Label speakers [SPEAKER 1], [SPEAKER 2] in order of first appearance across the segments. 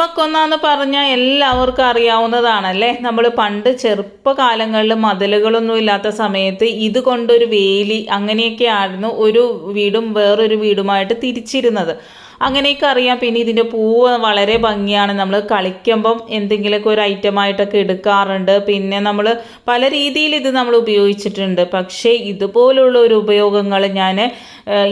[SPEAKER 1] ഭീമക്കൊന്നാന്ന് പറഞ്ഞാൽ എല്ലാവർക്കും അറിയാവുന്നതാണല്ലേ? നമ്മൾ പണ്ട് ചെറുപ്പകാലങ്ങളിൽ മതിലുകളൊന്നും ഇല്ലാത്ത സമയത്ത് ഇത് കൊണ്ടൊരു വേലി അങ്ങനെയൊക്കെ ആയിരുന്നു ഒരു വീടും വേറൊരു വീടുമായിട്ട് തിരിച്ചിരുന്നത്. അങ്ങനെയൊക്കെ അറിയാം. പിന്നെ ഇതിന്റെ പൂവ് വളരെ ഭംഗിയാണ്. നമ്മൾ കളിക്കുമ്പം എന്തെങ്കിലുമൊക്കെ ഒരു ഐറ്റമായിട്ടൊക്കെ എടുക്കാറുണ്ട്. പിന്നെ നമ്മൾ പല രീതിയിൽ ഇത് നമ്മൾ ഉപയോഗിച്ചിട്ടുണ്ട്. പക്ഷേ ഇതുപോലുള്ള ഒരു ഉപയോഗങ്ങൾ ഞാൻ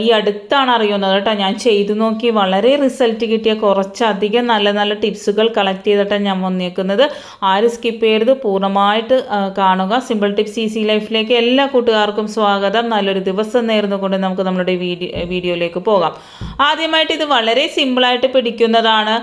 [SPEAKER 1] ഈ അടുത്താണ് അറിയുന്നത് കേട്ടോ. ഞാൻ ചെയ്തു നോക്കി വളരെ റിസൾട്ട് കിട്ടിയ കുറച്ചധികം നല്ല നല്ല ടിപ്സുകൾ കളക്ട് ചെയ്തിട്ടാണ് ഞാൻ വന്നിരിക്കുന്നത് ആരും സ്കിപ്പ് ചെയ്യരുത്. പൂർണമായിട്ട് കാണുക. സിമ്പിൾ ടിപ്സ് ഈസി ലൈഫിലേക്ക് എല്ലാ കൂട്ടുകാർക്കും സ്വാഗതം. നല്ലൊരു ദിവസം നേർന്നുകൊണ്ട് നമുക്ക് നമ്മുടെ വീഡിയോ വീഡിയോയിലേക്ക് പോകാം. ആദ്യമായിട്ട് ഇത് വളരെ സിമ്പിളായിട്ട് പിടിക്കുന്നതാണ്.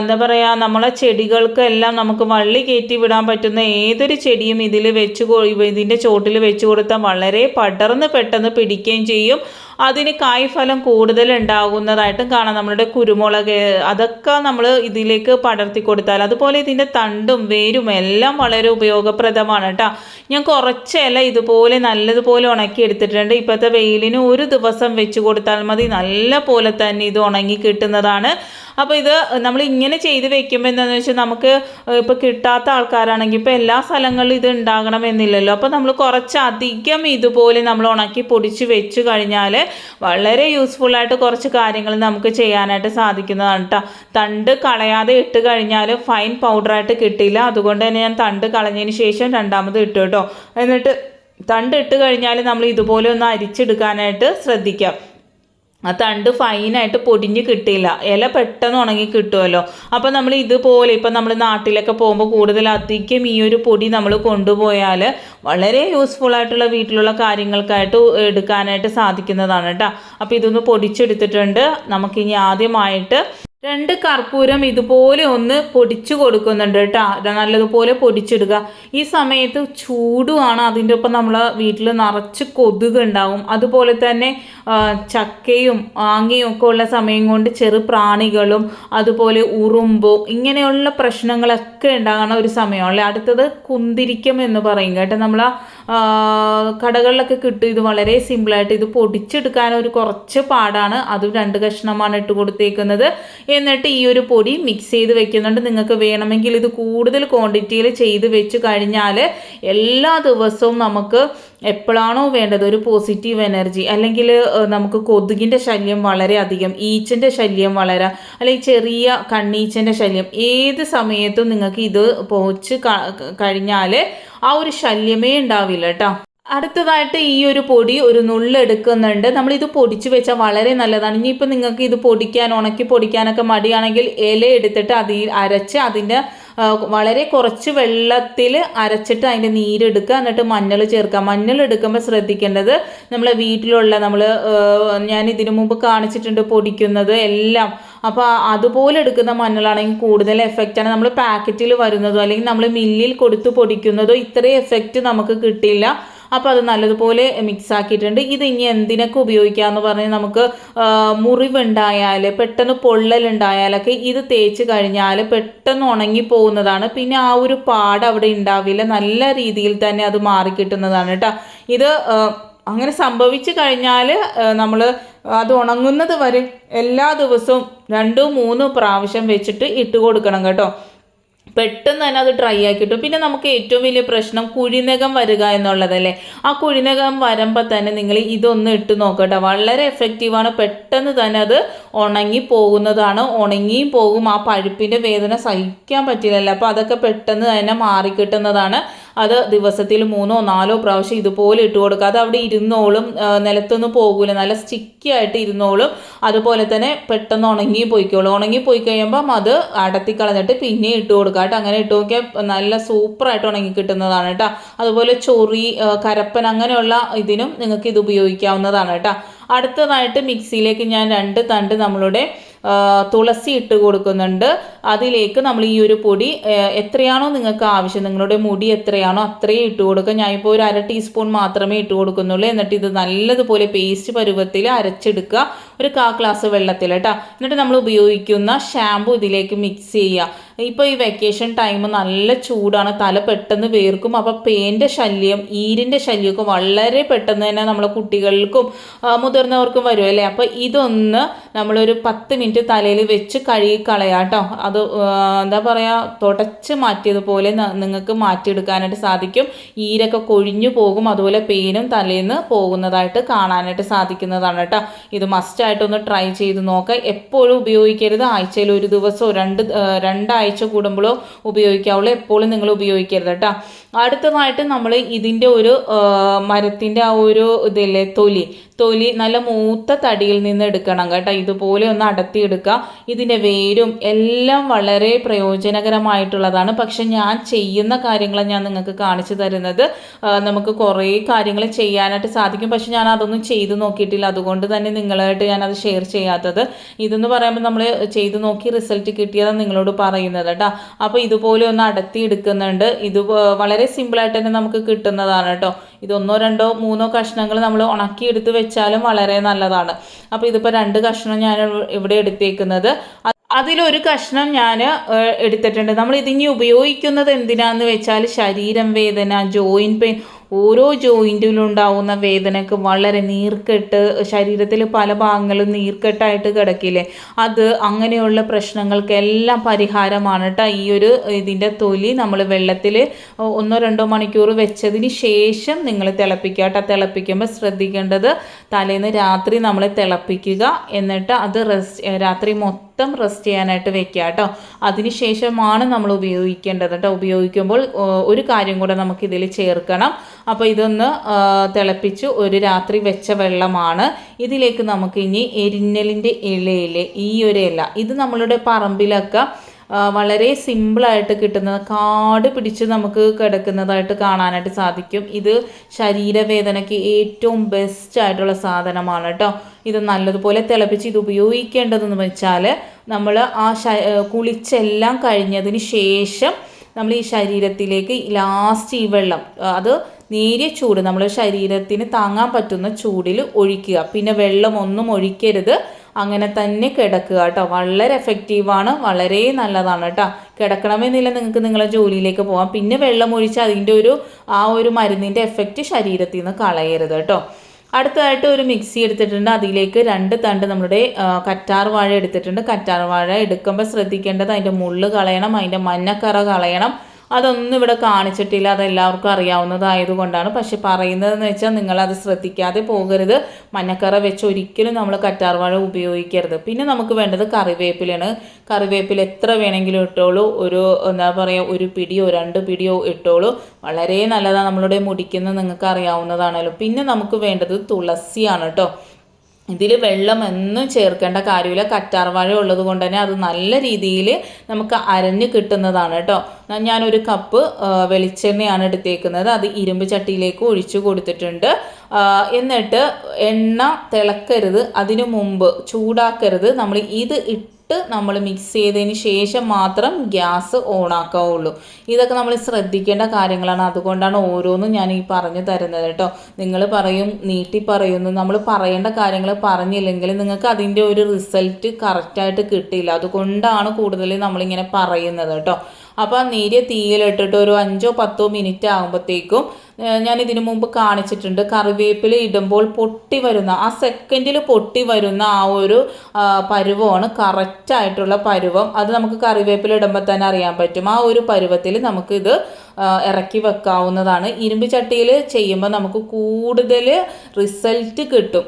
[SPEAKER 1] എന്താ പറയുക നമ്മളെ ചെടികൾക്ക് എല്ലാം നമുക്ക് വള്ളി കയറ്റി വിടാൻ പറ്റുന്ന ഏതൊരു ചെടിയും ഇതിൽ വെച്ച് ഇതിന്റെ ചോട്ടിൽ വെച്ച് കൊടുത്താൽ വളരെ പടർന്ന് പെട്ടെന്ന് പിടിക്കുകയും ചെയ്യും. അതിന് കായ്ഫലം കൂടുതൽ ഉണ്ടാകുന്നതായിട്ടും കാണാം. നമ്മളുടെ കുരുമുളക് അതൊക്കെ നമ്മൾ ഇതിലേക്ക് പടർത്തി കൊടുത്താൽ അതുപോലെ ഇതിന്റെ തണ്ടും വേരും എല്ലാം വളരെ ഉപയോഗപ്രദമാണ് കേട്ടോ. ഞാൻ കുറച്ചില ഇതുപോലെ നല്ലതുപോലെ ഉണക്കി എടുത്തിട്ടുണ്ട്. ഇപ്പോഴത്തെ വെയിലിന് ഒരു ദിവസം വെച്ച് കൊടുത്താൽ മതി. നല്ല പോലെ തന്നെ ഇത് ഉണങ്ങി കിട്ടുന്നതാണ്. അപ്പോൾ ഇത് നമ്മൾ ഇങ്ങനെ ചെയ്ത് വെക്കുമ്പോൾ എന്താണെന്ന് വെച്ചാൽ നമുക്ക് ഇപ്പോൾ കിട്ടാത്ത ആൾക്കാരാണെങ്കിൽ ഇപ്പോൾ എല്ലാ സ്ഥലങ്ങളിലും ഇത് ഉണ്ടാകണമെന്നില്ലല്ലോ അപ്പോൾ നമ്മൾ കുറച്ചധികം ഇതുപോലെ നമ്മൾ ഉണക്കി പൊടിച്ച് വെച്ച് കഴിഞ്ഞാൽ വളരെ യൂസ്ഫുൾ ആയിട്ട് കുറച്ച് കാര്യങ്ങൾ നമുക്ക് ചെയ്യാനായിട്ട് സാധിക്കുന്നതാണ് കേട്ടോ തണ്ട് കളയാതെ ഇട്ട് കഴിഞ്ഞാൽ ഫൈൻ പൗഡറായിട്ട് കിട്ടിയില്ല അതുകൊണ്ട് തന്നെ ഞാൻ തണ്ട് കളഞ്ഞതിന് ശേഷം രണ്ടാമത് ഇട്ടു കേട്ടോ എന്നിട്ട് തണ്ട് ഇട്ട് കഴിഞ്ഞാൽ നമ്മൾ ഇതുപോലെ ഒന്ന് അരിച്ചെടുക്കാനായിട്ട് ശ്രദ്ധിക്കാം. ആ തണ്ട് ഫൈനായിട്ട് പൊടിഞ്ഞ് കിട്ടിയില്ല. ഇല പെട്ടെന്ന് ഉണങ്ങി കിട്ടുമല്ലോ അപ്പോൾ നമ്മൾ ഇതുപോലെ ഇപ്പം നമ്മൾ നാട്ടിലൊക്കെ പോകുമ്പോൾ കൂടുതൽ അധികം ഈ ഒരു പൊടി നമ്മൾ കൊണ്ടുപോയാൽ വളരെ യൂസ്ഫുൾ ആയിട്ടുള്ള വീട്ടിലുള്ള കാര്യങ്ങൾക്കായിട്ട് എടുക്കാനായിട്ട് സാധിക്കുന്നതാണ് കേട്ടോ അപ്പോൾ ഇതൊന്ന് പൊടിച്ചെടുത്തിട്ടുണ്ട്. നമുക്കിനി ആദ്യമായിട്ട് രണ്ട് കർപ്പൂരം ഇതുപോലെ ഒന്ന് പൊടിച്ചു കൊടുക്കുന്നുണ്ട് കേട്ടോ. നല്ലതുപോലെ പൊടിച്ചിടുക. ഈ സമയത്ത് ചൂടുമാണ്. അതിന്റെ ഒപ്പം നമ്മൾ വീട്ടിൽ നിറച്ച് കൊതുക് ഉണ്ടാവും. അതുപോലെ തന്നെ ചക്കയും ആങ്ങയും ഒക്കെ ഉള്ള സമയം കൊണ്ട് ചെറു പ്രാണികളും അതുപോലെ ഉറുമ്പോ ഇങ്ങനെയുള്ള പ്രശ്നങ്ങളൊക്കെ ഉണ്ടാകുന്ന ഒരു സമയമാണല്ലേ. അടുത്തത് കുന്തിരിക്കം എന്ന് പറയും കേട്ടോ. നമ്മൾ കടകളിലൊക്കെ കിട്ടും. ഇത് വളരെ സിമ്പിളായിട്ട് ഇത് പൊടിച്ചെടുക്കാൻ ഒരു കുറച്ച് പാടാണ്. അതും രണ്ട് കഷ്ണമാണ് ഇട്ട് കൊടുത്തേക്കുന്നത്. എന്നിട്ട് ഈ ഒരു പൊടി മിക്സ് ചെയ്ത് വെക്കുന്നുണ്ട്. നിങ്ങൾക്ക് വേണമെങ്കിൽ ഇത് കൂടുതൽ ക്വാണ്ടിറ്റിയിൽ ചെയ്ത് വെച്ച് കഴിഞ്ഞാൽ എല്ലാ ദിവസവും നമുക്ക് എപ്പോഴാണോ വേണ്ടത് ഒരു പോസിറ്റീവ് എനർജി അല്ലെങ്കിൽ നമുക്ക് കൊതുകിന്റെ ശല്യം വളരെ അധികം ഈച്ചന്റെ ശല്യം വളരെ അല്ലെങ്കിൽ ചെറിയ കണ്ണീച്ചന്റെ ശല്യം ഏത് സമയത്തും നിങ്ങൾക്ക് ഇത് പോച്ച് കഴിഞ്ഞാൽ ആ ഒരു ശല്യമേ ഉണ്ടാവില്ല കേട്ടോ അടുത്തതായിട്ട് ഈ ഒരു പൊടി ഒരു നുള്ളെടുക്കുന്നുണ്ട് നമ്മൾ ഇത് പൊടിച്ച് വെച്ചാൽ വളരെ നല്ലതാണ്. ഇനിയിപ്പോൾ നിങ്ങൾക്ക് ഇത് പൊടിക്കാൻ ഉണക്കി പൊടിക്കാനൊക്കെ മടിയാണെങ്കിൽ ഇല എടുത്തിട്ട് അതിൽ അരച്ച് അതിന്റെ വളരെ കുറച്ച് വെള്ളത്തിൽ അരച്ചിട്ട് അതിന്റെ നീരെടുക്കുക എന്നിട്ട് മഞ്ഞൾ ചേർക്കുക. മഞ്ഞൾ എടുക്കുമ്പോൾ ശ്രദ്ധിക്കേണ്ടത് നമ്മളെ വീട്ടിലുള്ള നമ്മൾ ഞാൻ ഇതിനു മുമ്പ് കാണിച്ചിട്ടുണ്ട് പൊടിക്കുന്നത് എല്ലാം. അപ്പോൾ അതുപോലെ എടുക്കുന്ന മഞ്ഞളാണെങ്കിൽ കൂടുതൽ എഫക്റ്റാണ് നമ്മൾ പാക്കറ്റിൽ വരുന്നതോ അല്ലെങ്കിൽ നമ്മൾ മില്ലിൽ കൊടുത്ത് പൊടിക്കുന്നതോ ഇത്രയും എഫക്റ്റ് നമുക്ക് കിട്ടില്ല അപ്പോൾ അത് നല്ലതുപോലെ മിക്സ് ആക്കിയിട്ടുണ്ട്. ഇത് ഇനി എന്തിനൊക്കെ ഉപയോഗിക്കാമെന്ന് പറഞ്ഞാൽ നമുക്ക് മുറിവുണ്ടായാൽ പെട്ടെന്ന് പൊള്ളലുണ്ടായാലൊക്കെ ഇത് തേച്ച് കഴിഞ്ഞാൽ പെട്ടെന്ന് ഉണങ്ങി പോകുന്നതാണ്. പിന്നെ ആ ഒരു പാട് അവിടെ ഉണ്ടാവില്ല. നല്ല രീതിയിൽ തന്നെ അത് മാറിക്കിട്ടുന്നതാണ് കേട്ടോ ഇത് അങ്ങനെ സംഭവിച്ചു കഴിഞ്ഞാൽ നമ്മൾ അത് ഉണങ്ങുന്നത് വരെ എല്ലാ ദിവസവും രണ്ടോ മൂന്നോ പ്രാവശ്യം വെച്ചിട്ട് ഇട്ട് കൊടുക്കണം കേട്ടോ. പെട്ടെന്ന് തന്നെ അത് ഡ്രൈ ആക്കി കിട്ടും പിന്നെ നമുക്ക് ഏറ്റവും വലിയ പ്രശ്നം കുഴിനകം വരിക എന്നുള്ളതല്ലേ? ആ കുഴിനകം വരുമ്പോൾ തന്നെ നിങ്ങൾ ഇതൊന്ന് ഇട്ട് നോക്കട്ടെ. വളരെ എഫക്റ്റീവാണ് പെട്ടെന്ന് തന്നെ അത് ഉണങ്ങി പോകുന്നതാണ്. ഉണങ്ങിയും പോകും. ആ പഴുപ്പിന്റെ വേദന സഹിക്കാൻ പറ്റില്ലല്ലോ. അപ്പോൾ അതൊക്കെ പെട്ടെന്ന് തന്നെ മാറിക്കിട്ടുന്നതാണ് അത് ദിവസത്തിൽ മൂന്നോ നാലോ പ്രാവശ്യം ഇതുപോലെ ഇട്ട് കൊടുക്കുക. അത് അവിടെ ഇരുന്നോളും നിലത്തൊന്നും പോകൂല. നല്ല സ്റ്റിക്കി ആയിട്ട് ഇരുന്നോളും. അതുപോലെ തന്നെ പെട്ടെന്ന് ഉണങ്ങി പോയിക്കോളും. ഉണങ്ങി പോയി കഴിയുമ്പം അത് അടത്തി കളഞ്ഞിട്ട് പിന്നെ ഇട്ട് കൊടുക്കുക കേട്ടോ. അങ്ങനെ ഇട്ട് നോക്കിയാൽ നല്ല സൂപ്പറായിട്ട് ഉണങ്ങി കിട്ടുന്നതാണ് കേട്ടോ. അതുപോലെ ചൊറി കരപ്പൻ അങ്ങനെയുള്ള ഇതിനും നിങ്ങൾക്ക് ഇത് ഉപയോഗിക്കാവുന്നതാണ് കേട്ടോ. അടുത്തതായിട്ട് മിക്സിയിലേക്ക് ഞാൻ രണ്ട് തണ്ട് നമ്മളുടെ തുളസി ഇട്ട് കൊടുക്കുന്നുണ്ട്. അതിലേക്ക് നമ്മൾ ഈ ഒരു പൊടി എത്രയാണോ നിങ്ങൾക്ക് ആവശ്യം നിങ്ങളുടെ മുടി എത്രയാണോ അത്രയും ഇട്ട് കൊടുക്കുക. ഞാൻ ഇപ്പോൾ ഒരു അര ടീസ്പൂൺ മാത്രമേ ഇട്ട് കൊടുക്കുന്നുള്ളൂ. എന്നിട്ട് ഇത് നല്ലതുപോലെ പേസ്റ്റ് പരുവത്തിൽ അരച്ചെടുക്കുക. ഒരു കാ ഗ്ലാസ് വെള്ളത്തിൽ കേട്ടോ. എന്നിട്ട് നമ്മൾ ഉപയോഗിക്കുന്ന ഷാമ്പു ഇതിലേക്ക് മിക്സ് ചെയ്യുക. ഇപ്പോൾ ഈ വെക്കേഷൻ ടൈം നല്ല ചൂടാണ്. തല പെട്ടെന്ന് വേർക്കും. അപ്പോൾ പേന്റെ ശല്യം ഈരിന്റെ ശല്യമൊക്കെ വളരെ പെട്ടെന്ന് തന്നെ നമ്മളെ കുട്ടികൾക്കും മുതിർന്നവർക്കും വരും അല്ലേ? അപ്പോൾ ഇതൊന്ന് നമ്മളൊരു പത്ത് മിനിറ്റ് തലയിൽ വെച്ച് കഴുകി കളയാട്ടോ അത് എന്താ പറയുക തുടച്ച് മാറ്റിയതുപോലെ നിങ്ങൾക്ക് മാറ്റിയെടുക്കാനായിട്ട് സാധിക്കും. ഈരൊക്കെ കൊഴിഞ്ഞു പോകും. അതുപോലെ പേനും തലേന്ന് പോകുന്നതായിട്ട് കാണാനായിട്ട് സാധിക്കുന്നതാണ് കേട്ടോ. ഇത് മസ്റ്റായിട്ടൊന്ന് ട്രൈ ചെയ്ത് നോക്കുക എപ്പോഴും ഉപയോഗിക്കരുത്. ആഴ്ചയിൽ ഒരു ദിവസമോ രണ്ട് രണ്ടാഴ്ച കൂടുമ്പോഴോ ഉപയോഗിക്കാവുള്ളൂ. എപ്പോഴും നിങ്ങൾ ഉപയോഗിക്കരുത് കേട്ടോ. അടുത്തതായിട്ട് നമ്മൾ ഇതിന്റെ ഒരു മരത്തിന്റെ ആ ഒരു ഇതില്ലേ തൊലി. തൊലി നല്ല മൂത്ത തടിയിൽ നിന്ന് എടുക്കണം കേട്ടോ. ഇതുപോലെ ഒന്ന് അടത്തിയെടുക്കുക. ഇതിന്റെ വേരും എല്ലാം വളരെ പ്രയോജനകരമായിട്ടുള്ളതാണ്. പക്ഷെ ഞാൻ ചെയ്യുന്ന കാര്യങ്ങൾ ഞാൻ നിങ്ങൾക്ക് കാണിച്ചു തരുന്നത്. നമുക്ക് കുറേ കാര്യങ്ങൾ ചെയ്യാനായിട്ട് സാധിക്കും. പക്ഷെ ഞാൻ അതൊന്നും ചെയ്തു നോക്കിയിട്ടില്ല. അതുകൊണ്ട് തന്നെ നിങ്ങളായിട്ട് ഞാനത് ഷെയർ ചെയ്യാത്തത്. ഇതെന്ന് പറയുമ്പോൾ നമ്മൾ ചെയ്തു നോക്കി റിസൾട്ട് കിട്ടിയതാണ് നിങ്ങളോട് പറയുന്നത് കേട്ടോ. അപ്പോൾ ഇതുപോലെ ഒന്ന് അടത്തി എടുക്കുന്നുണ്ട് ഇത് വളരെ സിമ്പിളായിട്ട് തന്നെ നമുക്ക് കിട്ടുന്നതാണ് കേട്ടോ ഇതൊന്നോ രണ്ടോ മൂന്നോ കഷ്ണങ്ങൾ നമ്മൾ ഉണക്കി എടുത്ത് വെച്ചാലും വളരെ നല്ലതാണ്. അപ്പോൾ ഇതിപ്പോൾ രണ്ട് കഷ്ണം ഞാൻ ഇവിടെ എടുത്തേക്കുന്നത്. അതിലൊരു കഷ്ണം ഞാൻ എടുത്തിട്ടുണ്ട്. നമ്മൾ ഇതിനി ഉപയോഗിക്കുന്നത് എന്തിനാന്ന് വെച്ചാൽ ശരീരം വേദന ജോയിൻ പെയിൻ ഓരോ ജോയിന്റിലും ഉണ്ടാവുന്ന വേദനക്ക് വളരെ നീർക്കെട്ട് ശരീരത്തിൽ പല ഭാഗങ്ങളും നീർക്കെട്ടായിട്ട് കിടക്കില്ലേ? അത് അങ്ങനെയുള്ള പ്രശ്നങ്ങൾക്കെല്ലാം പരിഹാരമാണ് കേട്ടോ ഈ ഒരു ഇതിന്റെ തൊലി നമ്മൾ വെള്ളത്തിൽ ഒന്നോ രണ്ടോ മണിക്കൂർ വെച്ചതിന് ശേഷം നിങ്ങൾ തിളപ്പിക്കുക കേട്ടോ തിളപ്പിക്കുമ്പോൾ ശ്രദ്ധിക്കേണ്ടത് തലേന്ന് രാത്രി നമ്മൾ തിളപ്പിക്കുക. എന്നിട്ട് അത് റെസ്റ്റ് രാത്രി മൊത്തം മൊത്തം റെസ്റ്റ് ചെയ്യാനായിട്ട് വെക്കുക കേട്ടോ. അതിനുശേഷമാണ് നമ്മൾ ഉപയോഗിക്കേണ്ടത് കേട്ടോ. ഉപയോഗിക്കുമ്പോൾ ഒരു കാര്യം കൂടെ നമുക്ക് ഇതിൽ ചേർക്കണം. അപ്പോൾ ഇതൊന്ന് തിളപ്പിച്ച് ഒരു രാത്രി വെച്ച വെള്ളമാണ്. ഇതിലേക്ക് നമുക്ക് ഇനി എരിഞ്ഞലിന്റെ ഇലയിൽ ഈ ഒരു ഇല ഇത് നമ്മളുടെ പറമ്പിലൊക്കെ വളരെ സിമ്പിളായിട്ട് കിട്ടുന്ന കാട് പിടിച്ച് നമുക്ക് കിടക്കുന്നതായിട്ട് കാണാനായിട്ട് സാധിക്കും. ഇത് ശരീരവേദനയ്ക്ക് ഏറ്റവും ബെസ്റ്റ് ആയിട്ടുള്ള സാധനമാണ് കേട്ടോ. ഇത് നല്ലതുപോലെ തിളപ്പിച്ച് ഇത് ഉപയോഗിക്കേണ്ടതെന്ന് വെച്ചാൽ നമ്മൾ ആ കുളിച്ചെല്ലാം കഴിഞ്ഞതിന് ശേഷം നമ്മൾ ഈ ശരീരത്തിലേക്ക് ലാസ്റ്റ് ഈ വെള്ളം അത് നേരിയ ചൂട് നമ്മൾ ശരീരത്തിന് താങ്ങാൻ പറ്റുന്ന ചൂടിൽ ഒഴിക്കുക. പിന്നെ വെള്ളം ഒന്നും ഒഴിക്കരുത്. അങ്ങനെ തന്നെ കിടക്കുക കേട്ടോ. വളരെ എഫക്റ്റീവാണ് വളരെ നല്ലതാണ് കേട്ടോ. കിടക്കണമെന്നില്ല നിങ്ങൾക്ക് നിങ്ങളെ ജോലിയിലേക്ക് പോകാം പിന്നെ വെള്ളം ഒഴിച്ച് അതിന്റെ ഒരു ആ ഒരു മരുന്നിന്റെ എഫക്റ്റ് ശരീരത്തിൽ നിന്ന് കളയരുത് കേട്ടോ. അടുത്തതായിട്ട് ഒരു മിക്സി എടുത്തിട്ടുണ്ട്. അതിലേക്ക് രണ്ട് തണ്ട് നമ്മുടെ കറ്റാർ വാഴ എടുത്തിട്ടുണ്ട്. കറ്റാർ വാഴ എടുക്കുമ്പോൾ ശ്രദ്ധിക്കേണ്ടത് അതിന്റെ മുള്ള് കളയണം അതിന്റെ മഞ്ഞക്കറ കളയണം. അതൊന്നും ഇവിടെ കാണിച്ചിട്ടില്ല അത് എല്ലാവർക്കും അറിയാവുന്നതായതുകൊണ്ടാണ്. പക്ഷെ പറയുന്നതെന്ന് വെച്ചാൽ നിങ്ങളത് ശ്രദ്ധിക്കാതെ പോകരുത്. മഞ്ഞക്കറ വെച്ച് ഒരിക്കലും നമ്മൾ കറ്റാർവാഴ ഉപയോഗിക്കരുത്. പിന്നെ നമുക്ക് വേണ്ടത് കറിവേപ്പിലാണ്. കറിവേപ്പില എത്ര വേണമെങ്കിലും ഇട്ടോളൂ. ഒരു എന്താ പറയുക ഒരു പിടിയോ രണ്ട് പിടിയോ ഇട്ടോളൂ. വളരെ നല്ലതാണ്. നമ്മളുടെ മുടിക്കുന്ന നിങ്ങൾക്ക് അറിയാവുന്നതാണല്ലോ പിന്നെ നമുക്ക് വേണ്ടത് തുളസിയാണ് കേട്ടോ. ഇതിൽ വെള്ളം എന്നും ചേർക്കേണ്ട കാര്യമില്ല. കറ്റാർവാഴ ഉള്ളത് കൊണ്ട് തന്നെ അത് നല്ല രീതിയിൽ നമുക്ക് അരഞ്ഞ് കിട്ടുന്നതാണ് കേട്ടോ. ഞാനൊരു കപ്പ് വെളിച്ചെണ്ണയാണ് എടുത്തേക്കുന്നത്. അത് ഇരുമ്പ് ചട്ടിയിലേക്ക് ഒഴിച്ചു കൊടുത്തിട്ടുണ്ട്. എന്നിട്ട് എണ്ണ തിളക്കരുത്. അതിനു മുമ്പ് ചൂടാക്കരുത്. നമ്മൾ ഇത് ഇട്ട് ഇട്ട് നമ്മൾ മിക്സ് ചെയ്തതിന് ശേഷം മാത്രം ഗ്യാസ് ഓൺ ആക്കാവുള്ളൂ. ഇതൊക്കെ നമ്മൾ ശ്രദ്ധിക്കേണ്ട കാര്യങ്ങളാണ്. അതുകൊണ്ടാണ് ഓരോന്നും ഞാൻ ഈ പറഞ്ഞു തരുന്നത് കേട്ടോ. നിങ്ങൾ പറയും നീട്ടി പറയുന്നു. നമ്മൾ പറയേണ്ട കാര്യങ്ങൾ പറഞ്ഞില്ലെങ്കിൽ നിങ്ങൾക്ക് അതിന്റെ ഒരു റിസൾട്ട് കറക്റ്റായിട്ട് കിട്ടില്ല അതുകൊണ്ടാണ് കൂടുതൽ നമ്മളിങ്ങനെ പറയുന്നത് കേട്ടോ. അപ്പോൾ നീര് തീയിലിട്ടിട്ട് ഒരു അഞ്ചോ പത്തോ മിനിറ്റ് ആകുമ്പോഴത്തേക്കും ഞാൻ ഇതിനു മുമ്പ് കാണിച്ചിട്ടുണ്ട്. കറിവേപ്പില ഇടുമ്പോൾ പൊട്ടി വരുന്ന ആ സെക്കൻഡിൽ പൊട്ടി വരുന്ന ആ ഒരു പരുവമാണ് കറക്റ്റായിട്ടുള്ള പരുവം. അത് നമുക്ക് കറിവേപ്പില ഇടുമ്പോൾ തന്നെ അറിയാൻ പറ്റും. ആ ഒരു പരുവത്തിൽ നമുക്കിത് ഇറക്കി വെക്കാവുന്നതാണ്. ഇരുമ്പ് ചട്ടിയിൽ ചെയ്യുമ്പോൾ നമുക്ക് കൂടുതൽ റിസൾട്ട് കിട്ടും.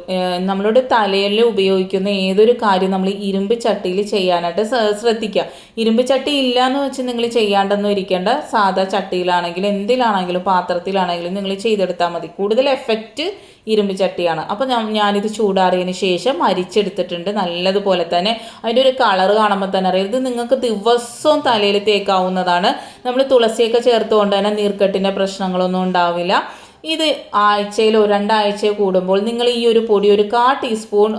[SPEAKER 1] നമ്മളുടെ തലയിൽ ഉപയോഗിക്കുന്ന ഏതൊരു കാര്യം നമ്മൾ ഇരുമ്പ് ചട്ടിയിൽ ചെയ്യാനായിട്ട് ശ്രദ്ധിക്കുക. ഇരുമ്പ് ചട്ടി ഇല്ല എന്ന് വെച്ച് നിങ്ങൾ ചെയ്യാണ്ടെന്നും ഇരിക്കേണ്ട. സാധാ ചട്ടിയിലാണെങ്കിലും എന്തിലാണെങ്കിലും പാത്രത്തിലാണെങ്കിലും നിങ്ങൾ ചെയ്തെടുത്താൽ മതി. കൂടുതൽ എഫക്റ്റ് ഇരുമ്പ് ചട്ടിയാണ്. അപ്പോൾ ഞാനിത് ചൂടാറിയതിന് ശേഷം അരിച്ചെടുത്തിട്ടുണ്ട്. നല്ലതുപോലെ തന്നെ അതിന്റെ ഒരു കളർ കാണുമ്പോൾ തന്നെ അറിയാം. ഇത് നിങ്ങൾക്ക് ദിവസവും തലയിൽ തേക്കാവുന്നതാണ്. നമ്മൾ തുളസിയൊക്കെ ചേർത്തുകൊണ്ട് തന്നെ നീർക്കെട്ടിന്റെ പ്രശ്നങ്ങളൊന്നും ഉണ്ടാവില്ല. ഇത് ആഴ്ചയിലോ രണ്ടാഴ്ചയോ കൂടുമ്പോൾ നിങ്ങൾ ഈ ഒരു പൊടി ഒരു കാ ടീസ്പൂൺ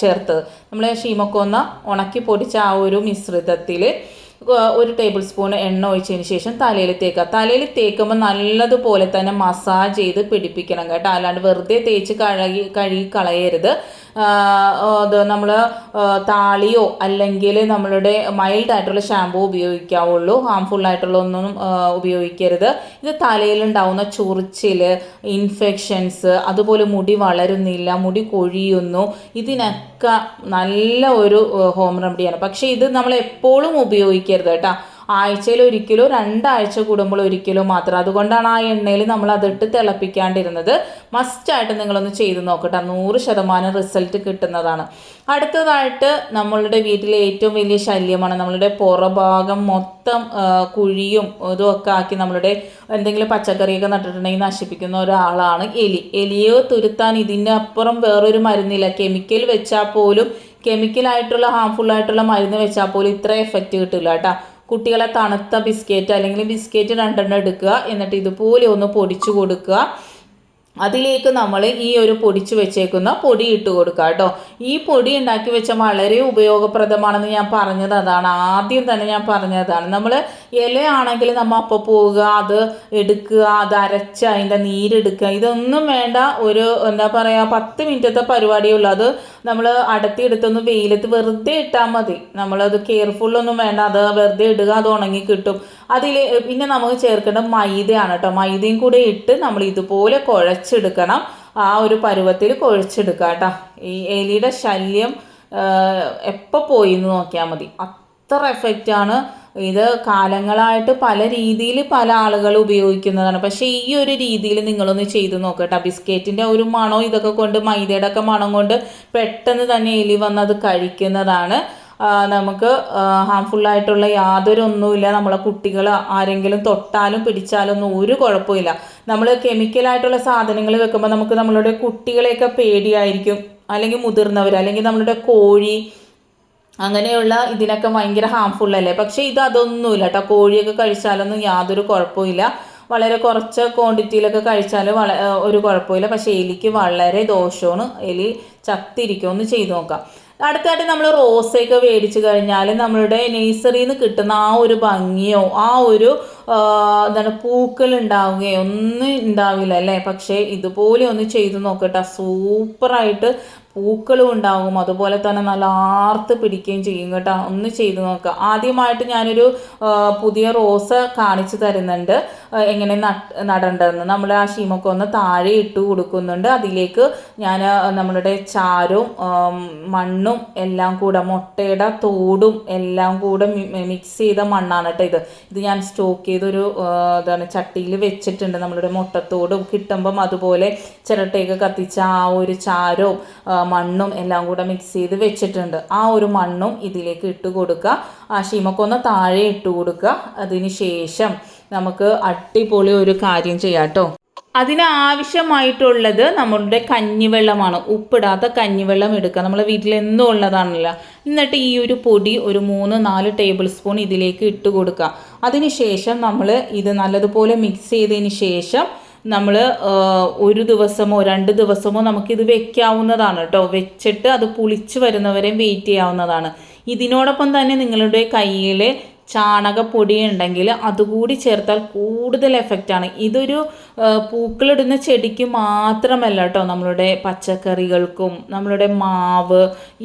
[SPEAKER 1] ചേർത്ത് നമ്മൾ ഷീമക്കൊന്ന ഉണക്കി പൊടിച്ച ആ ഒരു മിശ്രിതത്തിൽ ഒരു ടേബിൾ സ്പൂൺ എണ്ണ ഒഴിച്ചതിന് ശേഷം തലയിൽ തേക്കുക. തലയിൽ തേക്കുമ്പോൾ നല്ലതുപോലെ തന്നെ മസാജ് ചെയ്ത് പിടിപ്പിക്കണം കേട്ടോ. അല്ലാണ്ട് വെറുതെ തേച്ച് കഴുകി കഴുകി കളയരുത്. ഇത് നമ്മൾ താളിയോ അല്ലെങ്കിൽ നമ്മളുടെ മൈൽഡ് ആയിട്ടുള്ള ഷാമ്പൂ ഉപയോഗിക്കാവുള്ളൂ ഹാംഫുൾ ആയിട്ടുള്ള ഒന്നും ഉപയോഗിക്കരുത്. ഇത് തലയിലുണ്ടാവുന്ന ചൊറിച്ചിൽ ഇൻഫെക്ഷൻസ് അതുപോലെ മുടി വളരുന്നില്ല മുടി കൊഴിയുന്നു ഇതിനൊക്കെ നല്ല ഒരു ഹോം റെമഡിയാണ് പക്ഷേ ഇത് നമ്മൾ എപ്പോഴും ഉപയോഗിക്കരുത് കേട്ടോ. ആഴ്ചയിൽ ഒരിക്കലോ രണ്ടാഴ്ച കൂടുമ്പോൾ ഒരിക്കലോ മാത്രം. അതുകൊണ്ടാണ് ആ എണ്ണയിൽ നമ്മൾ അതിട്ട് തിളപ്പിക്കാണ്ടിരുന്നത്. മസ്റ്റായിട്ട് നിങ്ങളൊന്ന് ചെയ്ത് നോക്കട്ടെ. നൂറ് ശതമാനം റിസൾട്ട് കിട്ടുന്നതാണ്. അടുത്തതായിട്ട് നമ്മളുടെ വീട്ടിലെ ഏറ്റവും വലിയ ശല്യമാണ് നമ്മളുടെ പുറഭാഗം മൊത്തം കുഴിയും ഇതുമൊക്കെ ആക്കി നമ്മളുടെ എന്തെങ്കിലും പച്ചക്കറിയൊക്കെ നട്ടിട്ടുണ്ടെങ്കിൽ നശിപ്പിക്കുന്ന ഒരാളാണ് എലി. എലിയെ തുരുത്താൻ ഇതിന്റെ അപ്പുറം വേറൊരു മരുന്നില്ല. കെമിക്കൽ വെച്ചാൽ പോലും കെമിക്കലായിട്ടുള്ള ഹാംഫുൾ ആയിട്ടുള്ള മരുന്ന് വെച്ചാൽ പോലും ഇത്ര എഫക്റ്റ് കിട്ടില്ല കേട്ടോ. കുട്ടികളെ തണുത്ത ബിസ്ക്കറ്റ് അല്ലെങ്കിൽ ബിസ്ക്കറ്റ് രണ്ടെണ്ണം എടുക്കുക. എന്നിട്ട് ഇതുപോലെ ഒന്ന് പൊടിച്ചു കൊടുക്കുക. അതിലേക്ക് നമ്മൾ ഈ ഒരു പൊടിച്ചു വെച്ചേക്കുന്ന പൊടി ഇട്ട് കൊടുക്കുക കേട്ടോ. ഈ പൊടി ഉണ്ടാക്കി വെച്ച വളരെ ഉപയോഗപ്രദമാണെന്ന് ഞാൻ പറഞ്ഞത് അതാണ്. ആദ്യം തന്നെ ഞാൻ പറഞ്ഞതാണ്. നമ്മൾ ഇലയാണെങ്കിൽ നമ്മൾ അപ്പോൾ പോവുക അത് എടുക്കുക അത് അരച്ച് അതിന്റെ നീരെടുക്കുക. ഇതൊന്നും വേണ്ട. ഒരു എന്താ പറയുക പത്ത് മിനിറ്റത്തെ പരിപാടിയുള്ളൂ അത് നമ്മൾ അടത്തിയെടുത്തൊന്ന് വെയിലത്ത് വെറുതെ ഇട്ടാൽ മതി. നമ്മളത് കെയർഫുള്ളൊന്നും വേണ്ട. അത് വെറുതെ ഇടുക അത് ഉണങ്ങി കിട്ടും. അതിൽ പിന്നെ നമുക്ക് ചേർക്കേണ്ട മൈദയാണ് കേട്ടോ. മൈദയും കൂടെ ഇട്ട് നമ്മൾ ഇതുപോലെ കുഴച്ചെടുക്കണം. ആ ഒരു പരുവത്തിൽ കുഴച്ചെടുക്കുക കേട്ടോ. ഈ എലിയുടെ ശല്യം എപ്പോൾ പോയി എന്ന് നോക്കിയാൽ മതി. അത്ര ആണ്. ഇത് കാലങ്ങളായിട്ട് പല രീതിയിൽ പല ആളുകൾ ഉപയോഗിക്കുന്നതാണ്. പക്ഷേ ഈ ഒരു രീതിയിൽ നിങ്ങളൊന്ന് ചെയ്ത് നോക്കട്ടെ ബിസ്ക്കറ്റിന്റെ ഒരു മണോ ഇതൊക്കെ കൊണ്ട് മൈദയുടെ ഒക്കെ മണം കൊണ്ട് പെട്ടെന്ന് തന്നെ എലി വന്നത് കഴിക്കുന്നതാണ്. നമുക്ക് ഹാംഫുള്ളായിട്ടുള്ള യാതൊരു ഒന്നുമില്ല. നമ്മളെ കുട്ടികൾ ആരെങ്കിലും തൊട്ടാലും പിടിച്ചാലും ഒന്നും ഒരു കുഴപ്പമില്ല നമ്മൾ കെമിക്കലായിട്ടുള്ള സാധനങ്ങൾ വെക്കുമ്പോൾ നമുക്ക് നമ്മളുടെ കുട്ടികളെയൊക്കെ പേടിയായിരിക്കും. അല്ലെങ്കിൽ മുതിർന്നവർ അല്ലെങ്കിൽ നമ്മളുടെ കോഴി അങ്ങനെയുള്ള ഇതിനൊക്കെ ഭയങ്കര ഹാംഫുൾ അല്ലേ? പക്ഷേ ഇത് അതൊന്നുമില്ല കേട്ടോ. കോഴിയൊക്കെ കഴിച്ചാലൊന്നും യാതൊരു കുഴപ്പമില്ല വളരെ കുറച്ച് ക്വാണ്ടിറ്റിയിലൊക്കെ കഴിച്ചാൽ വള ഒരു കുഴപ്പമില്ല പക്ഷേ എലിക്ക് വളരെ ദോഷമാണ്. എലി ചത്തിരിക്കുമെന്ന് ചെയ്തു ചെയ്ത് നോക്കാം. അടുത്തായിട്ട് നമ്മൾ റോസയൊക്കെ മേടിച്ച് കഴിഞ്ഞാൽ നമ്മളുടെ നേഴ്സറിയിൽ നിന്ന് കിട്ടുന്ന ആ ഒരു ഭംഗിയോ ആ ഒരു എന്താണ് പൂക്കൾ ഉണ്ടാവുകയോ ഒന്നും ഉണ്ടാവില്ല അല്ലേ? പക്ഷേ ഇതുപോലെ ഒന്ന് ചെയ്ത് നോക്കട്ടെ. സൂപ്പറായിട്ട് പൂക്കളും ഉണ്ടാകും അതുപോലെ തന്നെ നല്ല ആർത്ത് പിടിക്കുകയും ചെയ്യും കേട്ടോ. ഒന്ന് ചെയ്ത് നോക്കുക ആദ്യമായിട്ട് ഞാനൊരു പുതിയ റോസ് കാണിച്ചു തരുന്നുണ്ട്. എങ്ങനെ നടേണ്ടതെന്ന് നമ്മൾ ആ ഷീമൊക്കെ ഒന്ന് താഴെ ഇട്ട് കൊടുക്കുന്നുണ്ട്. അതിലേക്ക് ഞാൻ നമ്മളുടെ ചാരും മണ്ണും എല്ലാം കൂടെ മുട്ടയുടെ തോടും എല്ലാം കൂടെ മിക്സ് ചെയ്ത മണ്ണാണ് കേട്ടോ ഇത്. ഇത് ഞാൻ സ്റ്റോക്ക് ചെയ്തൊരു എന്താണ് ചട്ടിയിൽ വെച്ചിട്ടുണ്ട്. നമ്മളുടെ മുട്ടത്തോടും കിട്ടുമ്പം അതുപോലെ ചിരട്ടയൊക്കെ കത്തിച്ച ആ ഒരു ചാരവും മണ്ണും എല്ലാം കൂടെ മിക്സ് ചെയ്ത് വെച്ചിട്ടുണ്ട്. ആ ഒരു മണ്ണും ഇതിലേക്ക് ഇട്ട് കൊടുക്കുക. ആ ഷീമക്കൊന്ന് താഴെ ഇട്ട് കൊടുക്കുക. അതിന് ശേഷം നമുക്ക് അടിപൊളി ഒരു കാര്യം ചെയ്യാം കേട്ടോ. അതിനാവശ്യമായിട്ടുള്ളത് നമ്മളുടെ കഞ്ഞിവെള്ളമാണ്. ഉപ്പിടാത്ത കഞ്ഞിവെള്ളം എടുക്കുക. നമ്മളെ വീട്ടിൽ എന്നും ഉള്ളതാണല്ലോ. എന്നിട്ട് ഈ ഒരു പൊടി ഒരു മൂന്ന് നാല് ടേബിൾ സ്പൂൺ ഇതിലേക്ക് ഇട്ട് കൊടുക്കുക. അതിനുശേഷം നമ്മൾ ഇത് നല്ലതുപോലെ മിക്സ് ചെയ്തതിന് ശേഷം നമ്മൾ ഒരു ദിവസമോ രണ്ട് ദിവസമോ നമുക്കിത് വെക്കാവുന്നതാണ് കേട്ടോ വെച്ചിട്ട് അത് പുളിച്ച് വരുന്നവരെയും വെയിറ്റ് ചെയ്യാവുന്നതാണ്. ഇതിനോടൊപ്പം തന്നെ നിങ്ങളുടെ കയ്യിൽ ചാണകപ്പൊടി ഉണ്ടെങ്കിൽ അതുകൂടി ചേർത്താൽ കൂടുതൽ എഫക്റ്റാണ് ഇതൊരു പൂക്കളിടുന്ന ചെടിക്ക് മാത്രമല്ല കേട്ടോ നമ്മളുടെ പച്ചക്കറികൾക്കും നമ്മളുടെ മാവ്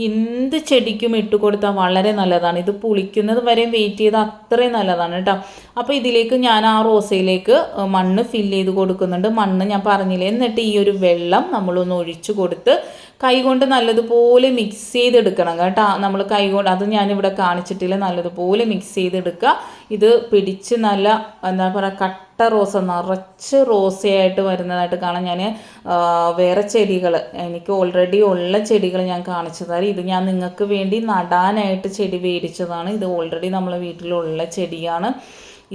[SPEAKER 1] എന്ത് ചെടിക്കും ഇട്ട് കൊടുത്താൽ വളരെ നല്ലതാണ്. ഇത് പുളിക്കുന്നത് വരെ വെയിറ്റ് ചെയ്താൽ അത്രയും നല്ലതാണ് കേട്ടോ അപ്പോൾ ഇതിലേക്ക് ഞാൻ ആ റോസയിലേക്ക് മണ്ണ് ഫില്ല് ചെയ്ത് കൊടുക്കുന്നുണ്ട്. മണ്ണ് ഞാൻ പറഞ്ഞില്ലേ എന്നിട്ട് ഈ ഒരു വെള്ളം നമ്മളൊന്ന് ഒഴിച്ചു കൊടുത്ത് കൈകൊണ്ട് നല്ലതുപോലെ മിക്സ് ചെയ്തെടുക്കണം കേട്ടോ. നമ്മൾ കൈകൊണ്ട് അത് ഞാനിവിടെ കാണിച്ചിട്ടില്ല നല്ലതുപോലെ മിക്സ് ചെയ്തെടുക്കുക. ഇത് പിടിച്ച് നല്ല എന്താ പറയുക കട്ട റോസ നിറച്ച് റോസയായിട്ട് വരുന്നതായിട്ട് കാണാം. ഞാൻ വേറെ ചെടികൾ എനിക്ക് ഓൾറെഡി ഉള്ള ചെടികൾ ഞാൻ കാണിച്ചു തരാം ഇത് ഞാൻ നിങ്ങൾക്ക് വേണ്ടി നടാനായിട്ട് ചെടി മേടിച്ചതാണ് ഇത് ഓൾറെഡി നമ്മളെ വീട്ടിലുള്ള ചെടിയാണ്.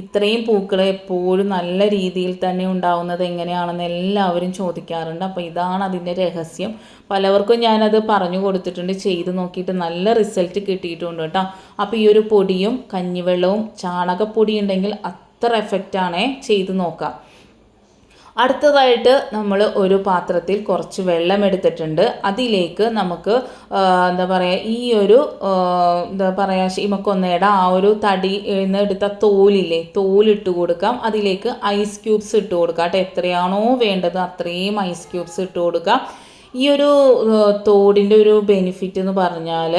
[SPEAKER 1] ഇത്രയും പൂക്കൾ എപ്പോഴും നല്ല രീതിയിൽ തന്നെ ഉണ്ടാവുന്നത് എങ്ങനെയാണെന്ന് എല്ലാവരും ചോദിക്കാറുണ്ട്. അപ്പോൾ ഇതാണ് അതിന്റെ രഹസ്യം. പലവർക്കും ഞാനത് പറഞ്ഞു കൊടുത്തിട്ടുണ്ട്. ചെയ്ത് നോക്കിയിട്ട് നല്ല റിസൾട്ട് കിട്ടിയിട്ടുണ്ട് കേട്ടോ. അപ്പോൾ ഈ ഒരു പൊടിയും കഞ്ഞിവെള്ളവും ചാണകപ്പൊടി ഉണ്ടെങ്കിൽ അത്ര എഫക്റ്റാണേ ചെയ്ത് നോക്കാം. അടുത്തതായിട്ട് നമ്മൾ ഒരു പാത്രത്തിൽ കുറച്ച് വെള്ളം എടുത്തിട്ടുണ്ട്. അതിലേക്ക് നമുക്ക് എന്താ പറയുക ഈ ഒരു എന്താ പറയുക ശീമക്കൊന്നയുടെ ആ ഒരു തടി എടുത്ത തോലില്ലേ തോലിട്ട് കൊടുക്കാം. അതിലേക്ക് ഐസ് ക്യൂബ്സ് ഇട്ട് കൊടുക്കാം. കേട്ടോ എത്രയാണോ വേണ്ടത് അത്രയും ഐസ് ക്യൂബ്സ് ഇട്ട് കൊടുക്കാം. ഈ ഒരു തോടിന്റെ ഒരു ബെനിഫിറ്റ് എന്ന് പറഞ്ഞാൽ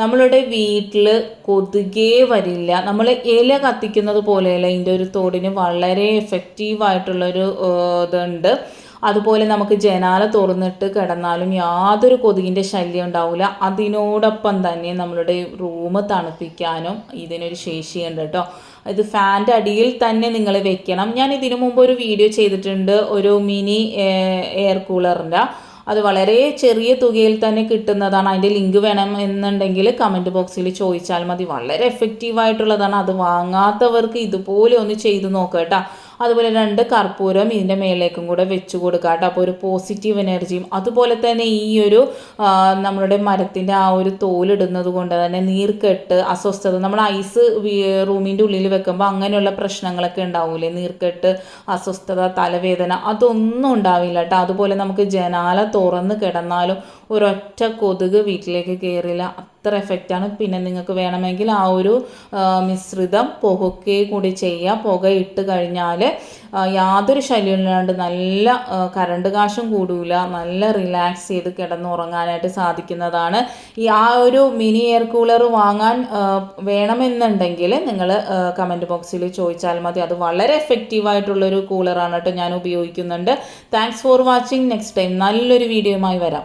[SPEAKER 1] നമ്മളുടെ വീട്ടിൽ കൊതുകേ വരില്ല. നമ്മൾ ഇല കത്തിക്കുന്നത് പോലെയല്ല ഇതിന്റെ ഒരു തോടിന് വളരെ എഫക്റ്റീവായിട്ടുള്ളൊരു ഇതുണ്ട്. അതുപോലെ നമുക്ക് ജനാല തുറന്നിട്ട് കിടന്നാലും യാതൊരു കൊതുകിന്റെ ശല്യം ഉണ്ടാവില്ല അതിനോടൊപ്പം തന്നെ നമ്മളുടെ റൂം തണുപ്പിക്കാനും ഇതിനൊരു ശേഷിയുണ്ട് കേട്ടോ. ഇത് ഫാന്റെ അടിയിൽ തന്നെ നിങ്ങൾ വെക്കണം. ഞാൻ ഇതിനു മുമ്പ് ഒരു വീഡിയോ ചെയ്തിട്ടുണ്ട്. ഒരു മിനി എയർ കൂളറിന്റെ അത് വളരെ ചെറിയ തുകയിൽ തന്നെ കിട്ടുന്നതാണ്. അതിന്റെ ലിങ്ക് വേണം എന്നുണ്ടെങ്കിൽ കമന്റ് ബോക്സിൽ ചോദിച്ചാൽ മതി. വളരെ എഫക്റ്റീവായിട്ടുള്ളതാണ് അത് വാങ്ങാത്തവർക്ക് ഇതുപോലെ ഒന്ന് ചെയ്തു നോക്കുക കേട്ടോ. അതുപോലെ രണ്ട് കർപ്പൂരം ഇതിന്റെ മേലേക്കും കൂടെ വെച്ച് കൊടുക്കുക കേട്ടോ. അപ്പോൾ ഒരു പോസിറ്റീവ് എനർജിയും അതുപോലെ തന്നെ ഈ ഒരു നമ്മുടെ മരത്തിന്റെ ആ ഒരു തോലിടുന്നത് കൊണ്ട് തന്നെ നീർക്കെട്ട് അസ്വസ്ഥത നമ്മൾ ഐസ് റൂമിന്റെ ഉള്ളിൽ വെക്കുമ്പോൾ അങ്ങനെയുള്ള പ്രശ്നങ്ങളൊക്കെ ഉണ്ടാവൂലേ? നീർക്കെട്ട് അസ്വസ്ഥത തലവേദന അതൊന്നും ഉണ്ടാവില്ല കേട്ടോ. അതുപോലെ നമുക്ക് ജനാല തുറന്ന് കിടന്നാലും ഒരൊറ്റ കൊതുക് വീട്ടിലേക്ക് കയറില്ല അത്ര എഫക്റ്റാണ് പിന്നെ നിങ്ങൾക്ക് വേണമെങ്കിൽ ആ ഒരു മിശ്രിതം പുകയ്ക്കുകയും കൂടി ചെയ്യുക പുക ഇട്ട് കഴിഞ്ഞാൽ യാതൊരു ശല്യം ഇല്ലാണ്ട് നല്ല കറണ്ട് കാശും കൂടൂല. നല്ല റിലാക്സ് ചെയ്ത് കിടന്നുറങ്ങാനായിട്ട് സാധിക്കുന്നതാണ്. ഈ ആ ഒരു മിനി എയർ കൂളർ വാങ്ങാൻ വേണമെന്നുണ്ടെങ്കിൽ നിങ്ങൾ കമന്റ് ബോക്സിൽ ചോദിച്ചാൽ മതി. അത് വളരെ എഫക്റ്റീവായിട്ടുള്ളൊരു കൂളറാണ് കേട്ടോ ഞാൻ ഉപയോഗിക്കുന്നുണ്ട്. Thanks for watching next time നല്ലൊരു വീഡിയോയുമായി വരാം.